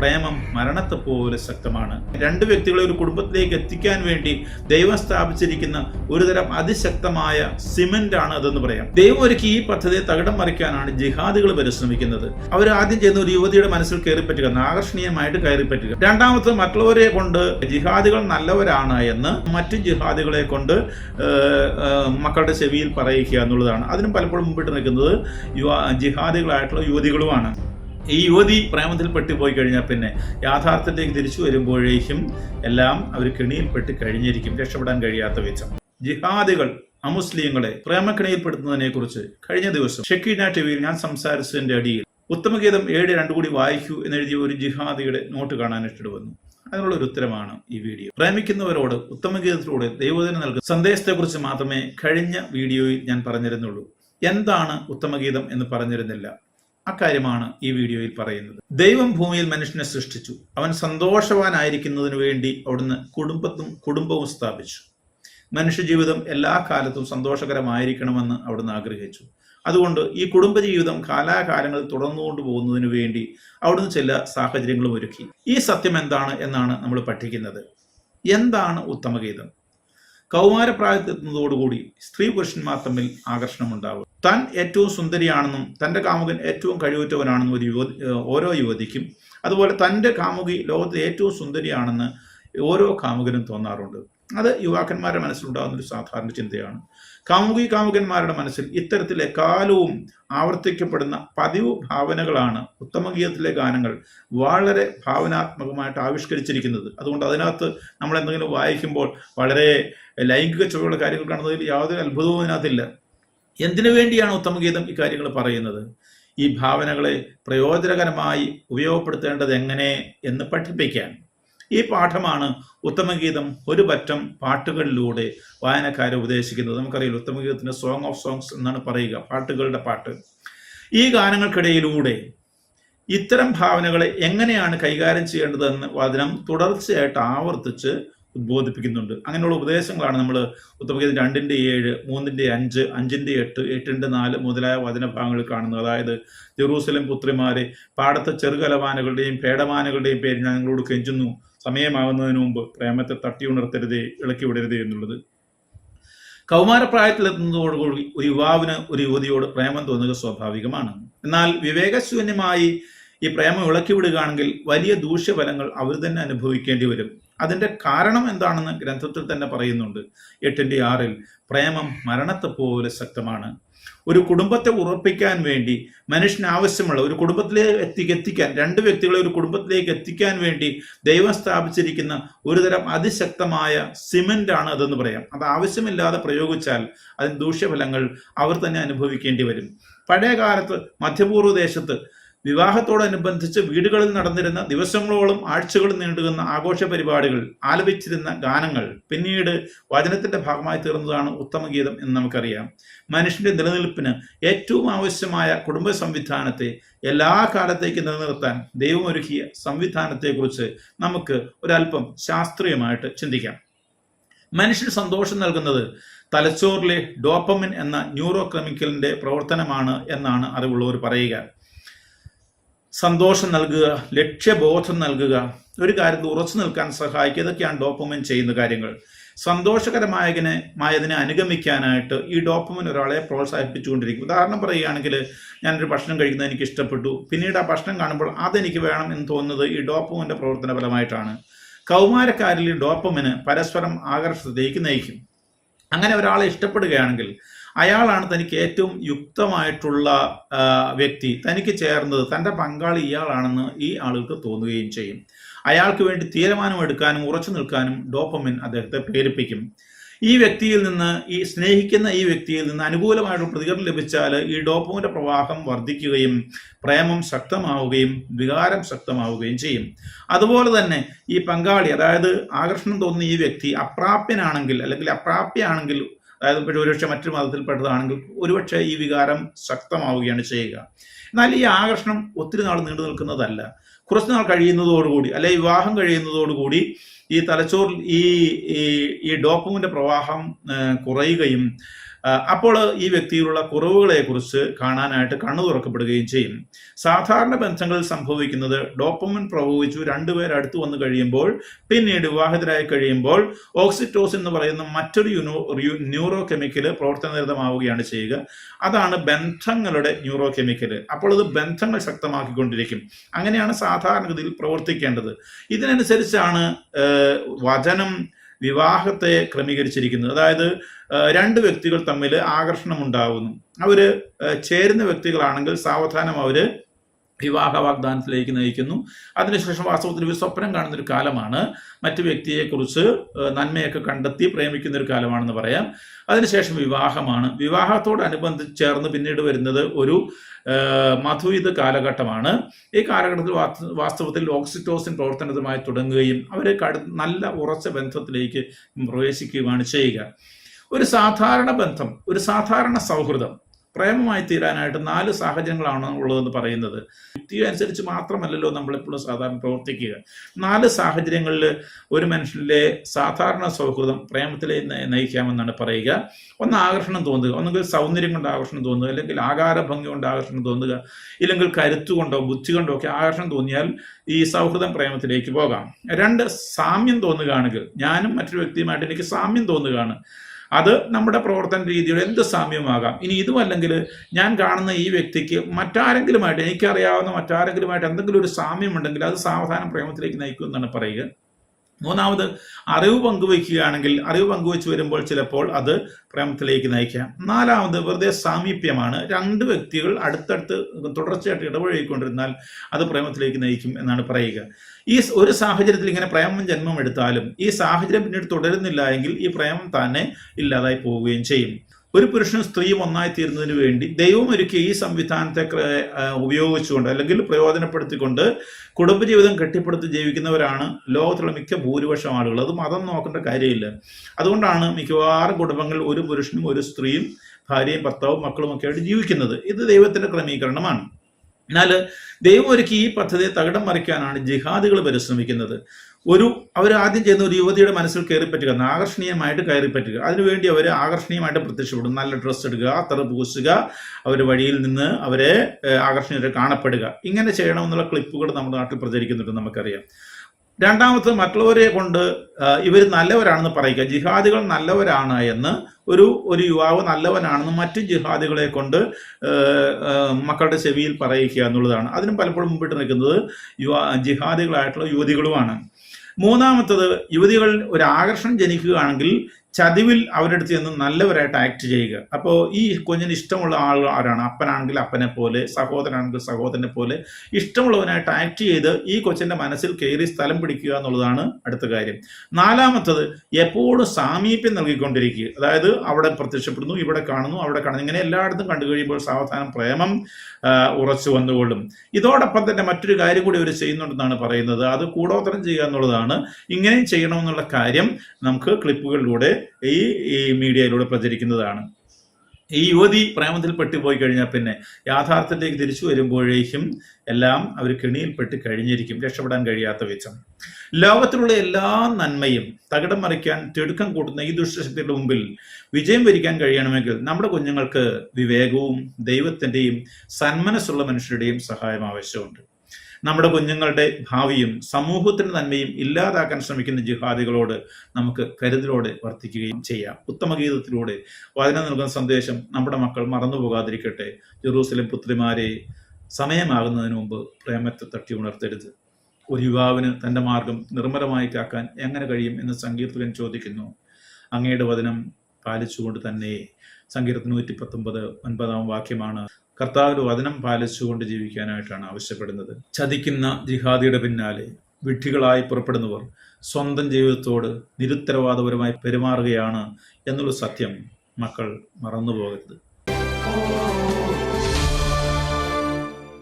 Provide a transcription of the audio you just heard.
പ്രേമം മരണത്തെ പോലെ ശക്തമാണ്. രണ്ട് വ്യക്തികളെ ഒരു കുടുംബത്തിലേക്ക് എത്തിക്കാൻ വേണ്ടി ദൈവം സ്ഥാപിച്ചിരിക്കുന്ന ഒരുതരം അതിശക്തമായ സിമന്റ് ആണ് അതെന്ന് പറയാം. ദൈവം ഒരുക്കി ഈ പദ്ധതിയെ തകിടം മറിക്കാനാണ് ജിഹാദികൾ പരിശ്രമിക്കുന്നത്. അവർ ആദ്യം ചെയ്യുന്ന ഒരു യുവതിയുടെ മനസ്സിൽ കയറിപ്പറ്റുക ആകർഷണീയമായിട്ട് കയറിപ്പറ്റുക രണ്ടാമത്തെ മറ്റുള്ളവരെ കൊണ്ട് ജിഹാദികൾ നല്ലവരാണ് എന്ന് മറ്റു ജിഹാദികളെ കൊണ്ട് മക്കളുടെ ചെവിയിൽ പറയിക്കുക എന്നുള്ളതാണ്. അതിനും പലപ്പോഴും മുമ്പിട്ട് നിൽക്കുന്നത് യുവ ജിഹാദികളായിട്ടുള്ള യുവതികളുമാണ്. ഈ യുവതി പ്രേമത്തിൽ പെട്ടുപോയി കഴിഞ്ഞാൽ പിന്നെ യാഥാർത്ഥ്യത്തിലേക്ക് തിരിച്ചു വരുമ്പോഴേക്കും എല്ലാം അവർ കെണിയിൽപ്പെട്ട് കഴിഞ്ഞിരിക്കും രക്ഷപ്പെടാൻ കഴിയാത്ത വിധം. ജിഹാദികൾ അമുസ്ലിങ്ങളെ പ്രേമക്കിണിയിൽപ്പെടുത്തുന്നതിനെ കുറിച്ച് കഴിഞ്ഞ ദിവസം ഷെക്കീന ടിവിയിൽ ഞാൻ സംസാരിച്ചതിന്റെ അടിയിൽ ഉത്തമഗീതം ഏഴ് രണ്ടു കൂടി വായിക്കൂ എന്നെഴുതിയ ഒരു ജിഹാദിയുടെ നോട്ട് കാണാൻ ഇഷ്ടപ്പെടുന്നു അതിനുള്ള ഒരു ഉത്തരമാണ് ഈ വീഡിയോ. പ്രേമിക്കുന്നവരോട് ഉത്തമഗീതത്തിലൂടെ ദൈവദിനം നൽകുന്ന സന്ദേശത്തെക്കുറിച്ച് മാത്രമേ കഴിഞ്ഞ വീഡിയോയിൽ ഞാൻ പറഞ്ഞിരുന്നുള്ളൂ. എന്താണ് ഉത്തമഗീതം എന്ന് പറഞ്ഞിരുന്നില്ല. അക്കാര്യമാണ് ഈ വീഡിയോയിൽ പറയുന്നത്. ദൈവം ഭൂമിയിൽ മനുഷ്യനെ സൃഷ്ടിച്ചു. അവൻ സന്തോഷവാനായിരിക്കുന്നതിന് വേണ്ടി അവിടുന്ന് കുടുംബത്തും കുടുംബവും സ്ഥാപിച്ചു. മനുഷ്യജീവിതം എല്ലാ കാലത്തും സന്തോഷകരമായിരിക്കണമെന്ന് അവിടുന്ന് ആഗ്രഹിച്ചു. അതുകൊണ്ട് ഈ കുടുംബജീവിതം കാലാകാലങ്ങളിൽ തുടർന്നുകൊണ്ട് പോകുന്നതിന് വേണ്ടി അവിടുന്ന് ചില സാഹചര്യങ്ങളും ഒരുക്കി. ഈ സത്യം എന്താണ് എന്നാണ് നമ്മൾ പഠിക്കുന്നത്. എന്താണ് ഉത്തമഗീതം? കൗമാരപ്രായത്തെത്തുന്നതോടുകൂടി സ്ത്രീ പുരുഷന്മാർ തമ്മിൽ ആകർഷണമുണ്ടാവും താൻ ഏറ്റവും സുന്ദരിയാണെന്നും തന്റെ കാമുകൻ ഏറ്റവും കഴിവുറ്റവനാണെന്നും ഒരു യുവതി ഓരോ യുവതിക്കും അതുപോലെ തന്റെ കാമുകി ലോകത്തെ ഏറ്റവും സുന്ദരിയാണെന്ന് ഓരോ കാമുകനും തോന്നാറുണ്ട്. അത് യുവാക്കന്മാരുടെ മനസ്സിലുണ്ടാകുന്ന ഒരു സാധാരണ ചിന്തയാണ്. കാമുകി കാമുകന്മാരുടെ മനസ്സിൽ ഇത്തരത്തിലെ കാലവും ആവർത്തിക്കപ്പെടുന്ന പതിവ് ഭാവനകളാണ് ഉത്തമഗീതത്തിലെ ഗാനങ്ങൾ വളരെ ഭാവനാത്മകമായിട്ട് ആവിഷ്കരിച്ചിരിക്കുന്നത്. അതുകൊണ്ട് അതിനകത്ത് നമ്മൾ എന്തെങ്കിലും വായിക്കുമ്പോൾ വളരെ ലൈംഗിക ചുവയുള്ള കാര്യങ്ങൾ കാണുന്നതിൽ യാതൊരു അത്ഭുതവും അതിനകത്തില്ല. എന്തിനു വേണ്ടിയാണ് ഉത്തമഗീതം ഇക്കാര്യങ്ങൾ കാര്യങ്ങൾ പറയുന്നത്? ഈ ഭാവനകളെ പ്രയോജനകരമായി ഉപയോഗപ്പെടുത്തേണ്ടത് എങ്ങനെ എന്ന് പഠിപ്പിക്കാൻ. ഈ പാഠമാണ് ഉത്തമഗീതം ഒരു പറ്റം പാട്ടുകളിലൂടെ വായനക്കാരെ ഉപദേശിക്കുന്നത്. നമുക്കറിയില്ല ഉത്തമഗീതത്തിന്റെ സോങ് ഓഫ് സോങ്സ് എന്നാണ് പറയുക പാട്ടുകളുടെ പാട്ട്. ഈ ഗാനങ്ങൾക്കിടയിലൂടെ ഇത്തരം ഭാവനകളെ എങ്ങനെയാണ് കൈകാര്യം ചെയ്യേണ്ടതെന്ന് വചനം തുടർച്ചയായിട്ട് ആവർത്തിച്ച് ഉദ്ബോധിപ്പിക്കുന്നുണ്ട്. അങ്ങനെയുള്ള ഉപദേശങ്ങളാണ് നമ്മൾ ഉത്തമഗീതം രണ്ടിന്റെ ഏഴ് മൂന്നിന്റെ അഞ്ച് അഞ്ചിന്റെ എട്ട് എട്ടിന്റെ നാല് മുതലായ വചനഭാഗങ്ങളിൽ കാണുന്നത്. അതായത് ജെറൂസലം പുത്രിമാരെ പാടത്തെ ചെറുകലവാനകളുടെയും പേടമാനകളുടെയും പേര് ഞാൻ നിങ്ങളോട് കെഞ്ചുന്നു. സമയമാകുന്നതിന് മുമ്പ് പ്രേമത്തെ തട്ടി ഉണർത്തരുതേ ഇളക്കി വിടരുതേ എന്നുള്ളത്. കൗമാരപ്രായത്തിലെത്തുന്നതോടുകൂടി ഒരു യുവാവിന് ഒരു യുവതിയോട് പ്രേമം തോന്നുക സ്വാഭാവികമാണ്. എന്നാൽ വിവേകശൂന്യമായി ഈ പ്രേമം ഇളക്കി വിടുകയാണെങ്കിൽ വലിയ ദൂഷ്യഫലങ്ങൾ അവർ തന്നെ അനുഭവിക്കേണ്ടി വരും. അതിന്റെ കാരണം എന്താണെന്ന് ഗ്രന്ഥത്തിൽ തന്നെ പറയുന്നുണ്ട്. എട്ടിന്റെ ആറിൽ പ്രേമം മരണത്തെ പോലെ ശക്തമാണ്. ഒരു കുടുംബത്തെ ഉറപ്പിക്കാൻ വേണ്ടി മനുഷ്യന് ആവശ്യമുള്ള ഒരു കുടുംബത്തിലേക്ക് എത്തി എത്തിക്കാൻ രണ്ട് വ്യക്തികളെ ഒരു കുടുംബത്തിലേക്ക് എത്തിക്കാൻ വേണ്ടി ദൈവം സ്ഥാപിച്ചിരിക്കുന്ന ഒരുതരം അതിശക്തമായ സിമെന്റ് ആണ് അതെന്ന് പറയാം. അത് ആവശ്യമില്ലാതെ പ്രയോഗിച്ചാൽ അതിന് ദൂഷ്യഫലങ്ങൾ അവർ തന്നെ അനുഭവിക്കേണ്ടി വരും. പഴയ കാലത്ത് മധ്യപൂർവ ദേശത്ത് വിവാഹത്തോടനുബന്ധിച്ച് വീടുകളിൽ നടന്നിരുന്ന ദിവസങ്ങളോളം ആഴ്ചകൾ നീണ്ടുകുന്ന ആഘോഷ പരിപാടികൾ ആലപിച്ചിരുന്ന ഗാനങ്ങൾ പിന്നീട് വചനത്തിന്റെ ഭാഗമായി തീർന്നതാണ് ഉത്തമഗീതം എന്ന് നമുക്കറിയാം. മനുഷ്യന്റെ നിലനിൽപ്പിന് ഏറ്റവും ആവശ്യമായ കുടുംബ സംവിധാനത്തെ എല്ലാ കാലത്തേക്കും നിലനിർത്താൻ ദൈവമൊരുക്കിയ സംവിധാനത്തെക്കുറിച്ച് നമുക്ക് ഒരല്പം ശാസ്ത്രീയമായിട്ട് ചിന്തിക്കാം. മനുഷ്യന് സന്തോഷം നൽകുന്നത് തലച്ചോറിലെ ഡോപ്പമിൻ എന്ന ന്യൂറോ കെമിക്കലിന്റെ പ്രവർത്തനമാണ് എന്നാണ് അറിവുള്ളവർ പറയുക. സന്തോഷം നൽകുക ലക്ഷ്യബോധം നൽകുക ഒരു കാര്യത്തിൽ ഉറച്ചു നിൽക്കാൻ സഹായിക്കുക. ഇതൊക്കെയാണ് ഡോപ്പമിൻ ചെയ്യുന്ന കാര്യങ്ങൾ. സന്തോഷകരമായതിനെ മായതിനെ അനുഗമിക്കാനായിട്ട് ഈ ഡോപ്പമിൻ ഒരാളെ പ്രോത്സാഹിപ്പിച്ചുകൊണ്ടിരിക്കും. ഉദാഹരണം പറയുകയാണെങ്കിൽ ഞാനൊരു ഭക്ഷണം കഴിക്കുന്നത് എനിക്ക് ഇഷ്ടപ്പെട്ടു. പിന്നീട് ആ ഭക്ഷണം കാണുമ്പോൾ അതെനിക്ക് വേണം എന്ന് തോന്നുന്നത് ഈ ഡോപ്പമിന്റെ പ്രവർത്തന ഫലമായിട്ടാണ് കൗമാരക്കാരിൽ ഡോപ്പമിന് പരസ്പരം ആകർഷത്തിലേക്ക് നയിക്കും അങ്ങനെ ഒരാളെ ഇഷ്ടപ്പെടുകയാണെങ്കിൽ അയാളാണ് തനിക്ക് ഏറ്റവും യുക്തമായിട്ടുള്ള വ്യക്തി. തനിക്ക് ചേർന്നത് തന്റെ പങ്കാളി ഇയാളാണെന്ന് ഈ ആളുകൾക്ക് തോന്നുകയും ചെയ്യും. അയാൾക്ക് വേണ്ടി തീരുമാനമെടുക്കാനും ഉറച്ചു നിൽക്കാനും ഡോപ്പമിൻ അദ്ദേഹത്തെ പ്രേരിപ്പിക്കും. ഈ വ്യക്തിയിൽ നിന്ന് ഈ സ്നേഹിക്കുന്ന ഈ വ്യക്തിയിൽ നിന്ന് അനുകൂലമായിട്ടുള്ള പ്രതികരണം ലഭിച്ചാൽ ഈ ഡോപ്പമിന്റെ പ്രവാഹം വർദ്ധിക്കുകയും പ്രേമം ശക്തമാവുകയും വികാരം ശക്തമാവുകയും ചെയ്യും. അതുപോലെ തന്നെ ഈ പങ്കാളി അതായത് ആകർഷണം തോന്നുന്ന ഈ വ്യക്തി അപ്രാപ്യനാണെങ്കിൽ അല്ലെങ്കിൽ അപ്രാപ്യയാണെങ്കിൽ അതായത് ഒരുപക്ഷെ മറ്റൊരു മതത്തിൽപ്പെട്ടതാണെങ്കിൽ ഒരുപക്ഷെ ഈ വികാരം ശക്തമാവുകയാണ് ചെയ്യുക. എന്നാൽ ഈ ആകർഷണം ഒത്തിരി നാൾ നീണ്ടു നിൽക്കുന്നതല്ല. കുറച്ച് നാൾ കഴിയുന്നതോടുകൂടി അല്ലെ വിവാഹം കഴിയുന്നതോടുകൂടി ഈ തലച്ചോറിൽ ഈ ഈ ഈ പ്രവാഹം കുറയുകയും അപ്പോൾ ഈ വ്യക്തിയിലുള്ള കുറവുകളെക്കുറിച്ച് കാണാനായിട്ട് കണ്ണു തുറക്കപ്പെടുകയും ചെയ്യും. സാധാരണ ബന്ധങ്ങളിൽ സംഭവിക്കുന്നത് ഡോപ്പമിൻ പ്രഭവിച്ചു രണ്ടുപേർ അടുത്തു വന്നു കഴിയുമ്പോൾ പിന്നീട് വിവാഹിതരായി കഴിയുമ്പോൾ ഓക്സിറ്റോസ് എന്ന് പറയുന്ന മറ്റൊരു യുനോ ന്യൂറോ കെമിക്കൽ പ്രവർത്തനനിരതമാവുകയാണ് ചെയ്യുക. അതാണ് ബന്ധങ്ങളുടെ ന്യൂറോ കെമിക്കൽ അപ്പോൾ അത് ബന്ധങ്ങൾ ശക്തമാക്കിക്കൊണ്ടിരിക്കും. അങ്ങനെയാണ് സാധാരണഗതിയിൽ പ്രവർത്തിക്കേണ്ടത്. ഇതിനനുസരിച്ചാണ് വചനം വിവാഹത്തെ ക്രമീകരിച്ചിരിക്കുന്നത്. അതായത് രണ്ട് വ്യക്തികൾ തമ്മിൽ ആകർഷണം ഉണ്ടാകുന്നു അവർ ചേരുന്ന വ്യക്തികളാണെങ്കിൽ സാവധാനം അവർ വിവാഹ വാഗ്ദാനത്തിലേക്ക് നയിക്കുന്നു. അതിനുശേഷം വാസ്തവത്തിൽ ഒരു സ്വപ്നം കാണുന്ന ഒരു കാലമാണ്. മറ്റു വ്യക്തിയെക്കുറിച്ച് നന്മയൊക്കെ കണ്ടെത്തി പ്രേമിക്കുന്ന ഒരു കാലമാണെന്ന് പറയാം. അതിനുശേഷം വിവാഹമാണ്. വിവാഹത്തോടനുബന്ധിച്ച് ചേർന്ന് പിന്നീട് വരുന്നത് ഒരു മധുവിധ കാലഘട്ടമാണ്. ഈ കാലഘട്ടത്തിൽ വാസ്ത- വാസ്തവത്തിൽ ഓക്സിറ്റോസിൻ പ്രവർത്തനവുമായി തുടങ്ങുകയും അവരെ നല്ല ഉറച്ച ബന്ധത്തിലേക്ക് പ്രവേശിക്കുകയുമാണ് ചെയ്യുക. ഒരു സാധാരണ ബന്ധം ഒരു സാധാരണ സൗഹൃദം പ്രേമമായി തീരാനായിട്ട് നാല് സാഹചര്യങ്ങളാണ് ഉള്ളതെന്ന് പറയുന്നത്. യുക്തി അനുസരിച്ച് മാത്രമല്ലല്ലോ നമ്മളെപ്പോഴും സാധാരണ പ്രവർത്തിക്കുക. നാല് സാഹചര്യങ്ങളിൽ ഒരു മനുഷ്യനിലെ സാധാരണ സൗഹൃദം പ്രേമത്തിലേക്ക് നയി- നയിക്കാമെന്നാണ് പറയുക. ഒന്ന് ആകർഷണം തോന്നുക. ഒന്നുകിൽ സൗന്ദര്യം കൊണ്ട് ആകർഷണം തോന്നുക. അല്ലെങ്കിൽ ആകാര ഭംഗി കൊണ്ട് ആകർഷണം തോന്നുക. ഇല്ലെങ്കിൽ കരുത്തുകൊണ്ടോ ബുദ്ധി കൊണ്ടോ ഒക്കെ ആകർഷണം തോന്നിയാൽ ഈ സൗഹൃദം പ്രേമത്തിലേക്ക് പോകാം. രണ്ട് സാമ്യം തോന്നുകയാണെങ്കിൽ ഞാനും മറ്റൊരു വ്യക്തിയുമായിട്ട് എനിക്ക് സാമ്യം തോന്നുകയാണ്. അത് നമ്മുടെ പ്രവർത്തന രീതിയുടെ എന്ത് സാമ്യമാകാം? ഇനി ഇതുമല്ലെങ്കിൽ ഞാൻ കാണുന്ന ഈ വ്യക്തിക്ക് മറ്റാരെങ്കിലുമായിട്ട് എനിക്കറിയാവുന്ന മറ്റാരെങ്കിലുമായിട്ട് എന്തെങ്കിലും ഒരു സാമ്യമുണ്ടെങ്കിൽ അത് സാവധാനം പ്രേമത്തിലേക്ക് നയിക്കും എന്നാണ് പറയുക. മൂന്നാമത് അറിവ് പങ്കുവയ്ക്കുകയാണെങ്കിൽ അറിവ് പങ്കുവെച്ച് വരുമ്പോൾ ചിലപ്പോൾ അത് പ്രേമത്തിലേക്ക് നയിക്കാം. നാലാമത് വെറുതെ സാമീപ്യമാണ്. രണ്ട് വ്യക്തികൾ അടുത്തടുത്ത് തുടർച്ചയായിട്ട് ഇടപഴകിക്കൊണ്ടിരുന്നാൽ അത് പ്രേമത്തിലേക്ക് നയിക്കും എന്നാണ് പറയുക. ഈ ഒരു സാഹചര്യത്തിൽ ഇങ്ങനെ പ്രേമം ജന്മം എടുത്താലും ഈ സാഹചര്യം പിന്നീട് തുടരുന്നില്ല എങ്കിൽ ഈ പ്രേമം തന്നെ ഇല്ലാതായി പോവുകയും ചെയ്യും. ഒരു പുരുഷനും സ്ത്രീയും ഒന്നായി തീരുന്നതിന് വേണ്ടി ദൈവം ഒരുക്കിയ ഈ സംവിധാനത്തെ ഉപയോഗിച്ചുകൊണ്ട് അല്ലെങ്കിൽ പ്രയോജനപ്പെടുത്തിക്കൊണ്ട് കുടുംബജീവിതം കെട്ടിപ്പടുത്ത് ജീവിക്കുന്നവരാണ് ലോകത്തിലുള്ള മിക്ക ഭൂരിപക്ഷം ആളുകൾ. അത് മതം നോക്കേണ്ട കാര്യമില്ല. അതുകൊണ്ടാണ് മിക്കവാറും കുടുംബങ്ങളിൽ ഒരു പുരുഷനും ഒരു സ്ത്രീയും ഭാര്യയും ഭർത്താവും മക്കളും ഒക്കെ ആയിട്ട് ജീവിക്കുന്നത്. ഇത് ദൈവത്തിന്റെ ക്രമീകരണമാണ്. എന്നാൽ ദൈവം ഒരുക്കി ഈ പദ്ധതിയെ തകിടം മറിക്കാനാണ് ജിഹാദികൾ പരിശ്രമിക്കുന്നത്. ഒരു അവർ ആദ്യം ചെയ്യുന്ന ഒരു യുവതിയുടെ മനസ്സിൽ കയറി പറ്റുക ആകർഷണീയമായിട്ട് കയറി പറ്റുക. അതിനുവേണ്ടി അവർ ആകർഷണീയമായിട്ട് പ്രത്യക്ഷപ്പെടും. നല്ല ഡ്രസ്സ് എടുക്കുക അത്ര പൂശുക അവർ വഴിയിൽ നിന്ന് അവരെ ഏഹ്, ആകർഷണീയമായിട്ട് കാണപ്പെടുക. ഇങ്ങനെ ചെയ്യണമെന്നുള്ള ക്ലിപ്പുകൾ നമ്മുടെ നാട്ടിൽ പ്രചരിക്കുന്നുണ്ട് നമുക്കറിയാം. രണ്ടാമത് മറ്റുള്ളവരെ കൊണ്ട് ഇവർ നല്ലവരാണെന്ന് പറയുക. ജിഹാദികൾ നല്ലവരാണ് എന്ന് ഒരു ഒരു യുവാവ് നല്ലവനാണെന്ന് മറ്റു ജിഹാദികളെ കൊണ്ട് മക്കളുടെ ചെവിയിൽ പറയിക്കുക എന്നുള്ളതാണ്. അതിനും പലപ്പോഴും മുമ്പിട്ട് നിൽക്കുന്നത് യുവാ ജിഹാദികളായിട്ടുള്ള യുവതികളുമാണ്. മൂന്നാമത്തത് യുവതികൾ ഒരു ആകർഷണം ജനിക്കുകയാണെങ്കിൽ ചതിവിൽ അവരുടെ അടുത്ത് ചെന്ന് നല്ലവരായിട്ട് ആക്ട് ചെയ്യുക. അപ്പോൾ ഈ കുഞ്ഞിന് ഇഷ്ടമുള്ള ആൾ ആരാണ്? അപ്പനാണെങ്കിൽ അപ്പനെ പോലെ സഹോദരനാണെങ്കിൽ സഹോദരനെ പോലെ ഇഷ്ടമുള്ളവനായിട്ട് ആക്ട് ചെയ്ത് ഈ കൊച്ചിന്റെ മനസ്സിൽ കയറി സ്ഥലം പിടിക്കുക എന്നുള്ളതാണ് അടുത്ത കാര്യം. നാലാമത്തത് എപ്പോഴും സാമീപ്യം നൽകിക്കൊണ്ടിരിക്കുക. അതായത് അവിടെ പ്രത്യക്ഷപ്പെടുന്നു ഇവിടെ കാണുന്നു അവിടെ കാണുന്നു. ഇങ്ങനെ എല്ലായിടത്തും കണ്ടു കഴിയുമ്പോൾ സാവധാനം പ്രേമം ഉറച്ചു വന്നുകൊള്ളും. ഇതോടൊപ്പം തന്നെ മറ്റൊരു കാര്യം കൂടി അവർ ചെയ്യുന്നുണ്ടെന്നാണ് പറയുന്നത്. അത് കൂടോത്രം ചെയ്യുക എന്നുള്ളതാണ്. ഇങ്ങനെയും ചെയ്യണമെന്നുള്ള കാര്യം നമുക്ക് ക്ലിപ്പുകളിലൂടെ ഈ ഈ മീഡിയയിലൂടെ പ്രചരിക്കുന്നതാണ്. ഈ യുവതി പ്രേമത്തിൽ പെട്ടുപോയി കഴിഞ്ഞാൽ പിന്നെ യാഥാർത്ഥ്യത്തിലേക്ക് തിരിച്ചു വരുമ്പോഴേക്കും എല്ലാം അവർ കെണിയിൽപ്പെട്ട് കഴിഞ്ഞിരിക്കും രക്ഷപ്പെടാൻ കഴിയാത്ത വിധം. ലോകത്തിലുള്ള എല്ലാ നന്മയും തകിടം മറിക്കാൻ തിടുക്കം കൂട്ടുന്ന ഈ ദുഷ്ടശക്തിയുടെ മുമ്പിൽ വിജയം വരിക്കാൻ കഴിയണമെങ്കിൽ നമ്മുടെ കുഞ്ഞുങ്ങൾക്ക് വിവേകവും ദൈവത്തിന്റെയും സന്മനസ്സുള്ള മനുഷ്യരുടെയും സഹായം ആവശ്യമുണ്ട്. നമ്മുടെ കുഞ്ഞുങ്ങളുടെ ഭാവിയും സമൂഹത്തിന് നന്മയും ഇല്ലാതാക്കാൻ ശ്രമിക്കുന്ന ജിഹാദികളോട് നമുക്ക് കരുതലോടെ വർത്തിക്കുകയും ചെയ്യാം. ഉത്തമഗീതത്തിലൂടെ വചന നൽകുന്ന സന്ദേശം നമ്മുടെ മക്കൾ മറന്നു പോകാതിരിക്കട്ടെ. ജെറൂസലേം പുത്രിമാരെ സമയമാകുന്നതിന് മുമ്പ് പ്രേമത്തെ തട്ടി ഉണർത്തരുത്. ഒരു യുവാവിന് തന്റെ മാർഗം നിർമ്മലമായി കാക്കാൻ എങ്ങനെ കഴിയും എന്ന് സങ്കീർത്തകൻ ചോദിക്കുന്നു. അങ്ങയുടെ വചനം പാലിച്ചുകൊണ്ട് തന്നെ സങ്കീർത്തനം നൂറ്റി പത്തൊമ്പത് ഒൻപതാം വാക്യമാണ്. കർത്താവിന്റെ വചനം പാലിച്ചുകൊണ്ട് ജീവിക്കാനായിട്ടാണ് ആവശ്യപ്പെടുന്നത്. ചതിക്കുന്ന ജിഹാദിയുടെ പിന്നാലെ വിഡ്ഢികളായി പുറപ്പെടുന്നവർ സ്വന്തം ജീവിതത്തോട് നിരുത്തരവാദപരമായി പെരുമാറുകയാണ് എന്നുള്ള സത്യം മക്കൾ മറന്നുപോകരുത്.